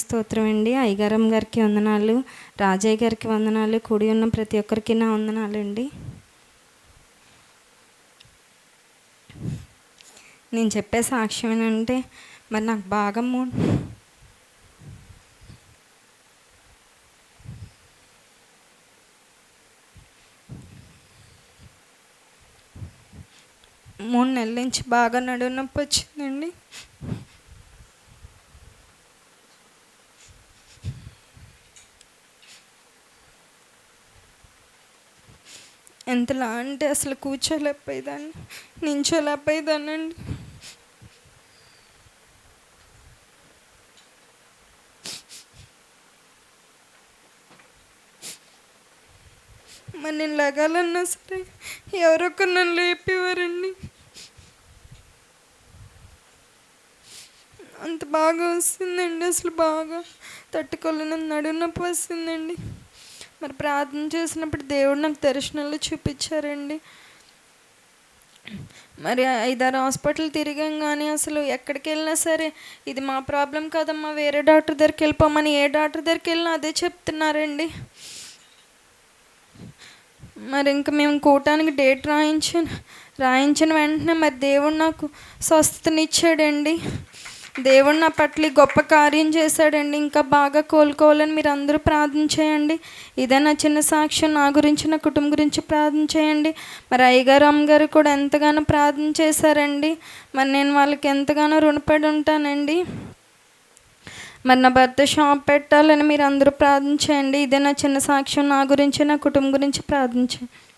స్తోత్రం అండి అయ్యగారం గారికి వందనాలు రాజయ్య గారికి వందనాలు కూడి ఉన్న ప్రతి ఒక్కరికి నా వందనాలు అండి నేను చెప్పే సాక్ష్యం ఏంటంటే మరి నాకు బాగా మూ మూడు నెలల నుంచి బాగా నడువు నొప్పి వచ్చిందండి. ఎంతలా అంటే అసలు కూర్చోలేకపోయేదాన్ని నించోలేకపోయేదానండి మరి నేను లగాలన్నా సరే ఎవరొక్కరు నన్ను లేపేవారండి. అంత బాగా వస్తుందండి అసలు బాగా తట్టుకోలేని నడుము నొప్పి వస్తుందండి. మరి ప్రార్థన చేసినప్పుడు దేవుడు నాకు దర్శనాలు చూపించారండి. మరి ఐదారు హాస్పిటల్ తిరిగాం కానీ అసలు ఎక్కడికి వెళ్ళినా సరే ఇది మా ప్రాబ్లం కాదమ్మా వేరే డాక్టర్ దగ్గరికి వెళ్ళిపోమని ఏ డాక్టర్ దగ్గరికి వెళ్ళినా అదే చెప్తున్నారండి. మరి ఇంకా మేము కూటానికి డేట్ రాయించిన రాయించిన వెంటనే మరి దేవుడు నాకు స్వస్థతనిచ్చాడండి. దేవుడు నా పట్ల గొప్ప కార్యం చేశాడండి. ఇంకా బాగా కోలుకోవాలని మీరు అందరూ ప్రార్థన చేయండి. ఇదే నా చిన్న సాక్ష్యం. నా గురించి నా కుటుంబం గురించి ప్రార్థన చేయండి. మరి అయ్యగారు అమ్మగారు కూడా ఎంతగానో ప్రార్థన చేశారండి. మరి నేను వాళ్ళకి ఎంతగానో రుణపడి ఉంటానండి. మరి నా భర్త షాప్ పెట్టాలని మీరు అందరూ ప్రార్థన చేయండి. ఇదే నా చిన్న సాక్ష్యం. నా గురించి నా కుటుంబం గురించి ప్రార్థన చేయండి.